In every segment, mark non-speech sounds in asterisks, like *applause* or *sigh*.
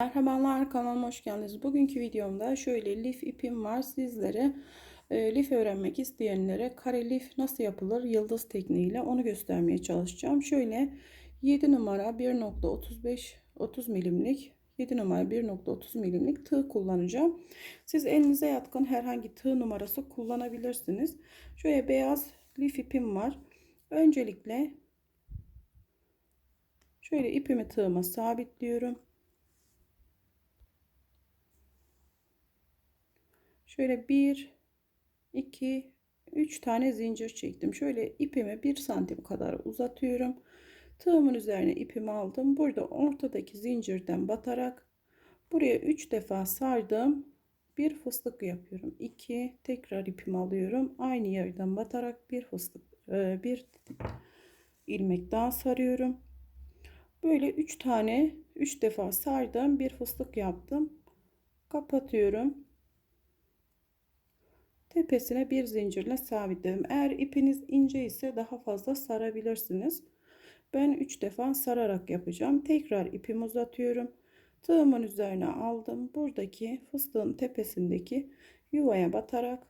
Merhabalar kanalıma hoş geldiniz. Bugünkü videomda şöyle lif ipim var. Sizlere e, lif öğrenmek isteyenlere kare lif nasıl yapılır yıldız tekniğiyle onu göstermeye çalışacağım. Şöyle 7 numara 1.35 30 milimlik 7 numara 1.30 milimlik tığ kullanacağım. Siz elinize yatkın herhangi tığ numarası kullanabilirsiniz. Şöyle beyaz lif ipim var. Öncelikle şöyle ipimi tığıma sabitliyorum. Şöyle 1 2 3 tane zincir çektim. Şöyle ipimi 1 santim kadar uzatıyorum. Tığımın üzerine ipimi aldım. Burada ortadaki zincirden batarak buraya 3 defa sardım. Bir fıstık yapıyorum. 2 tekrar ipimi alıyorum. Aynı yerden batarak bir fıstık e, bir ilmek daha sarıyorum. Böyle 3 tane 3 defa sardım. Bir fıstık yaptım. Kapatıyorum tepesine bir zincirle sabitledim. Eğer ipiniz ince ise daha fazla sarabilirsiniz. Ben 3 defa sararak yapacağım. Tekrar ipimi uzatıyorum. Tığımın üzerine aldım. Buradaki fıstığın tepesindeki yuvaya batarak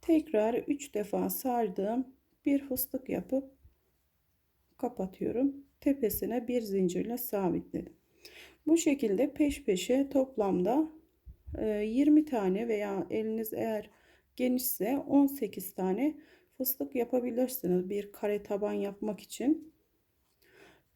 tekrar 3 defa sardım. Bir fıstık yapıp kapatıyorum. Tepesine bir zincirle sabitledim. Bu şekilde peş peşe toplamda 20 tane veya eliniz eğer genişse 18 tane fıstık yapabilirsiniz bir kare taban yapmak için.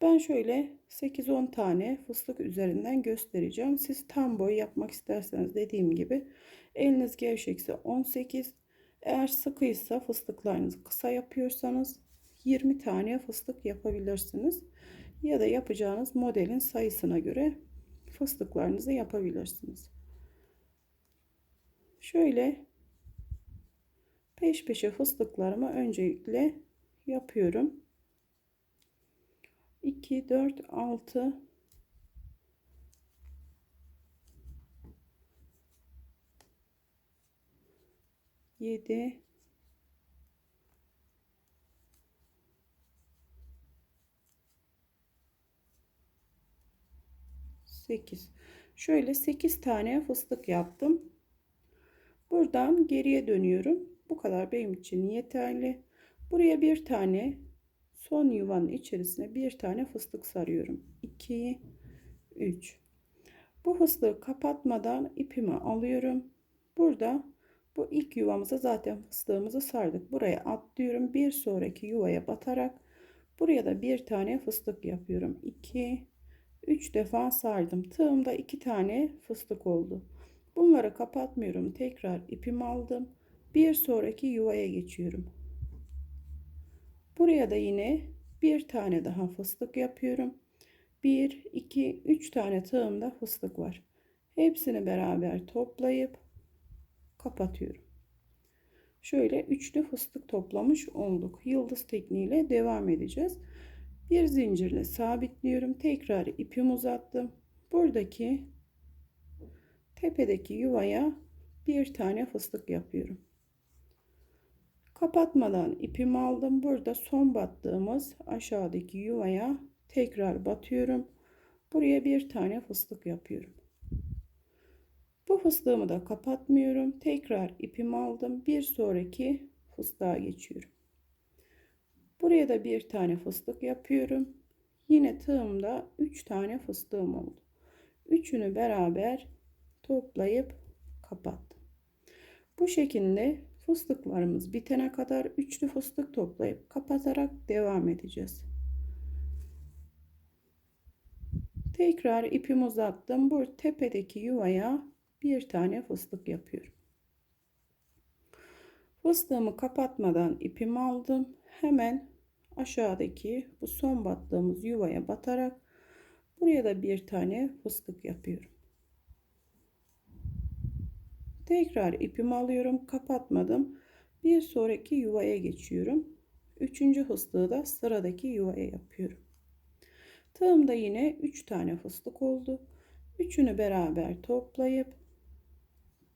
Ben şöyle 8-10 tane fıstık üzerinden göstereceğim. Siz tam boy yapmak isterseniz dediğim gibi eliniz gevşekse 18 eğer sıkıysa fıstıklarınızı kısa yapıyorsanız 20 tane fıstık yapabilirsiniz. Ya da yapacağınız modelin sayısına göre fıstıklarınızı yapabilirsiniz. Şöyle peş peşe fıstıklarımı öncelikle yapıyorum. 2 4 6 7 8 şöyle 8 tane fıstık yaptım Buradan geriye dönüyorum. Bu kadar benim için yeterli. Buraya bir tane son yuvanın içerisine bir tane fıstık sarıyorum. 2 3 Bu fıstığı kapatmadan ipimi alıyorum. Burada bu ilk yuvamıza zaten fıstığımızı sardık. Buraya atlıyorum. Bir sonraki yuvaya batarak buraya da bir tane fıstık yapıyorum. 2 3 defa sardım. Tığımda iki tane fıstık oldu. Bunları kapatmıyorum. Tekrar ipimi aldım. Bir sonraki yuvaya geçiyorum. Buraya da yine bir tane daha fıstık yapıyorum. 1, 2, 3 tane tığımda fıstık var. Hepsini beraber toplayıp kapatıyorum. Şöyle üçlü fıstık toplamış olduk. Yıldız tekniğiyle devam edeceğiz. Bir zincirle sabitliyorum. Tekrar ipimi uzattım. Buradaki tepedeki yuvaya bir tane fıstık yapıyorum. Kapatmadan ipimi aldım. Burada son battığımız aşağıdaki yuvaya tekrar batıyorum. Buraya bir tane fıstık yapıyorum. Bu fıstığımı da kapatmıyorum. Tekrar ipimi aldım. Bir sonraki fıstığa geçiyorum. Buraya da bir tane fıstık yapıyorum. Yine tığımda 3 tane fıstığım oldu. Üçünü beraber toplayıp kapattım. Bu şekilde fıstıklarımız bitene kadar üçlü fıstık toplayıp kapatarak devam edeceğiz. Tekrar ipimi uzattım. Bu tepedeki yuvaya bir tane fıstık yapıyorum. Fıstığımı kapatmadan ipimi aldım. Hemen aşağıdaki bu son battığımız yuvaya batarak buraya da bir tane fıstık yapıyorum. Tekrar ipimi alıyorum. Kapatmadım. Bir sonraki yuvaya geçiyorum. Üçüncü fıstığı da sıradaki yuvaya yapıyorum. Tığımda yine 3 tane fıstık oldu. Üçünü beraber toplayıp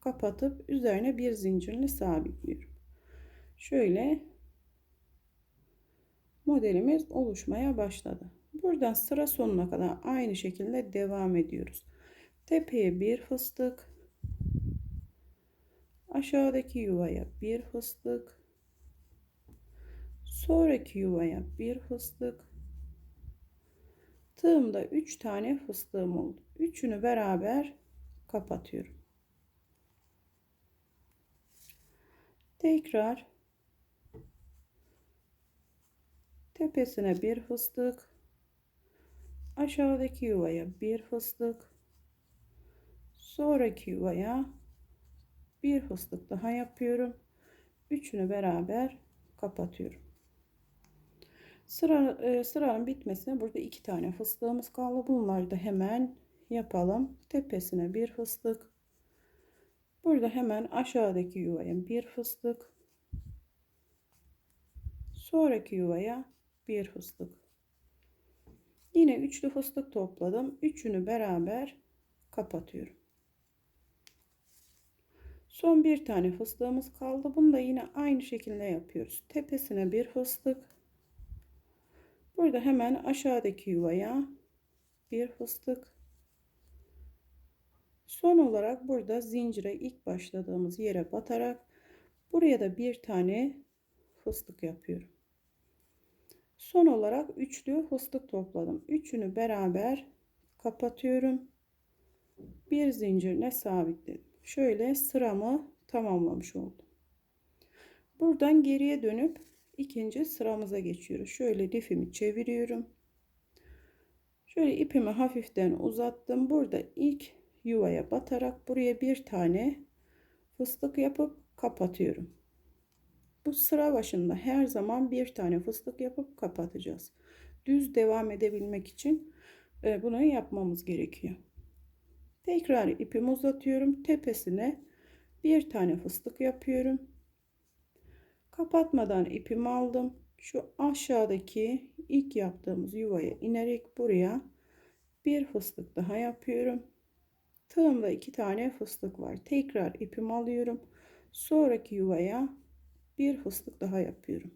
kapatıp üzerine bir zincirle sabitliyorum. Şöyle modelimiz oluşmaya başladı. buradan sıra sonuna kadar aynı şekilde devam ediyoruz. Tepeye bir fıstık. Aşağıdaki yuvaya bir fıstık. Sonraki yuvaya bir fıstık. Tığımda 3 tane fıstığım oldu. Üçünü beraber kapatıyorum. Tekrar tepesine bir fıstık aşağıdaki yuvaya bir fıstık sonraki yuvaya bir fıstık daha yapıyorum. Üçünü beraber kapatıyorum. Sıra e, sıranın bitmesine burada iki tane fıstığımız kaldı. Bunları da hemen yapalım. Tepesine bir fıstık. Burada hemen aşağıdaki yuvaya bir fıstık. Sonraki yuvaya bir fıstık. Yine üçlü fıstık topladım. Üçünü beraber kapatıyorum. Son bir tane fıstığımız kaldı. Bunu da yine aynı şekilde yapıyoruz. Tepesine bir fıstık. Burada hemen aşağıdaki yuvaya bir fıstık. Son olarak burada zincire ilk başladığımız yere batarak buraya da bir tane fıstık yapıyorum. Son olarak üçlü fıstık topladım. Üçünü beraber kapatıyorum. Bir zincirle sabitledim. Şöyle sıramı tamamlamış oldum. Buradan geriye dönüp ikinci sıramıza geçiyoruz. Şöyle lifimi çeviriyorum. Şöyle ipimi hafiften uzattım. Burada ilk yuvaya batarak buraya bir tane fıstık yapıp kapatıyorum. Bu sıra başında her zaman bir tane fıstık yapıp kapatacağız. Düz devam edebilmek için e, bunu yapmamız gerekiyor. Tekrar ipimi uzatıyorum. Tepesine bir tane fıstık yapıyorum. Kapatmadan ipimi aldım. Şu aşağıdaki ilk yaptığımız yuvaya inerek buraya bir fıstık daha yapıyorum. Tığımda iki tane fıstık var. Tekrar ipimi alıyorum. Sonraki yuvaya bir fıstık daha yapıyorum.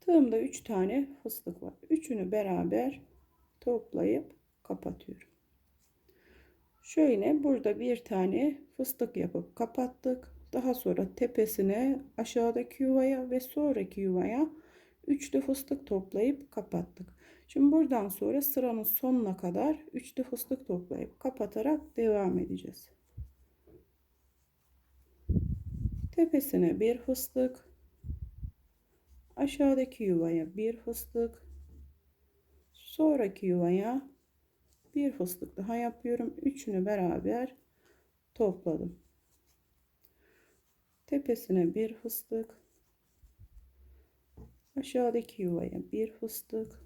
Tığımda 3 tane fıstık var. Üçünü beraber toplayıp kapatıyorum. Şöyle burada bir tane fıstık yapıp kapattık. Daha sonra tepesine aşağıdaki yuvaya ve sonraki yuvaya üçlü fıstık toplayıp kapattık. Şimdi buradan sonra sıranın sonuna kadar üçlü fıstık toplayıp kapatarak devam edeceğiz. Tepesine bir fıstık. Aşağıdaki yuvaya bir fıstık. Sonraki yuvaya bir fıstık daha yapıyorum. Üçünü beraber topladım. Tepesine bir fıstık. Aşağıdaki yuvaya bir fıstık.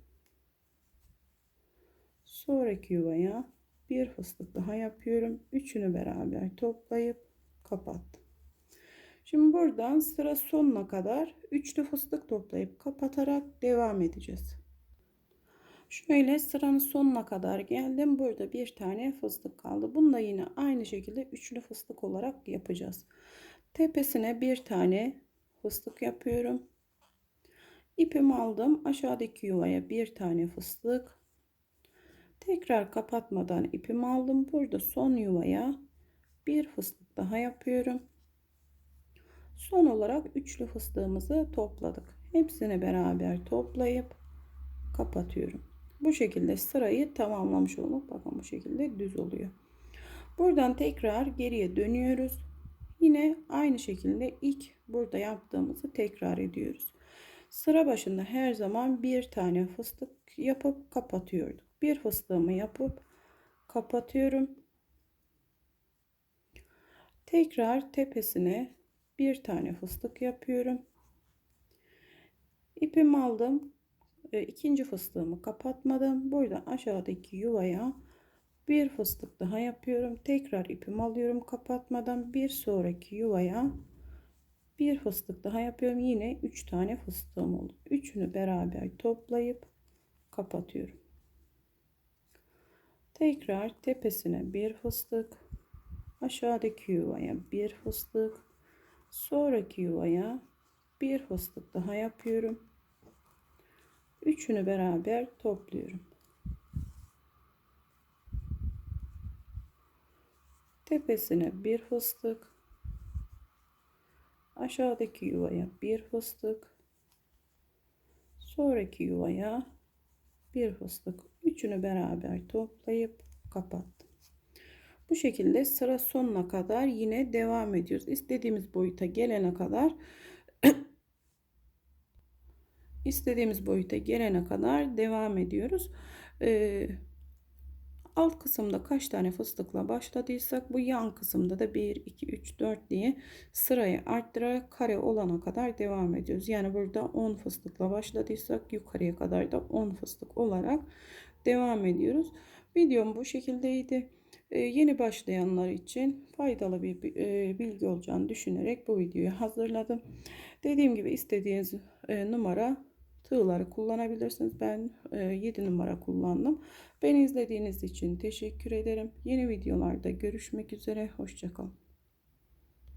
Sonraki yuvaya bir fıstık daha yapıyorum. Üçünü beraber toplayıp kapattım. Şimdi buradan sıra sonuna kadar üçlü fıstık toplayıp kapatarak devam edeceğiz. Şöyle sıranın sonuna kadar geldim. Burada bir tane fıstık kaldı. Bunu da yine aynı şekilde üçlü fıstık olarak yapacağız. Tepesine bir tane fıstık yapıyorum. İpimi aldım. Aşağıdaki yuvaya bir tane fıstık. Tekrar kapatmadan ipimi aldım. Burada son yuvaya bir fıstık daha yapıyorum. Son olarak üçlü fıstığımızı topladık. Hepsini beraber toplayıp kapatıyorum. Bu şekilde sırayı tamamlamış olduk. Bakın bu şekilde düz oluyor. Buradan tekrar geriye dönüyoruz. Yine aynı şekilde ilk burada yaptığımızı tekrar ediyoruz. Sıra başında her zaman bir tane fıstık yapıp kapatıyorduk. Bir fıstığımı yapıp kapatıyorum. Tekrar tepesine bir tane fıstık yapıyorum. İpimi aldım. İkinci fıstığımı kapatmadım. Burada aşağıdaki yuvaya bir fıstık daha yapıyorum. Tekrar ipimi alıyorum kapatmadan bir sonraki yuvaya bir fıstık daha yapıyorum. Yine 3 tane fıstığım oldu. Üçünü beraber toplayıp kapatıyorum. Tekrar tepesine bir fıstık, aşağıdaki yuvaya bir fıstık, sonraki yuvaya bir fıstık daha yapıyorum Üçünü beraber topluyorum. Tepesine bir fıstık. Aşağıdaki yuvaya bir fıstık. Sonraki yuvaya bir fıstık. Üçünü beraber toplayıp kapattım. Bu şekilde sıra sonuna kadar yine devam ediyoruz. İstediğimiz boyuta gelene kadar *clears throat* istediğimiz boyuta gelene kadar devam ediyoruz. Ee, alt kısımda kaç tane fıstıkla başladıysak bu yan kısımda da 1 2 3 4 diye sırayı arttırarak kare olana kadar devam ediyoruz. Yani burada 10 fıstıkla başladıysak yukarıya kadar da 10 fıstık olarak devam ediyoruz. Videom bu şekildeydi. Ee, yeni başlayanlar için faydalı bir e, bilgi olacağını düşünerek bu videoyu hazırladım. Dediğim gibi istediğiniz e, numara tığları kullanabilirsiniz. Ben 7 numara kullandım. Beni izlediğiniz için teşekkür ederim. Yeni videolarda görüşmek üzere. Hoşçakalın.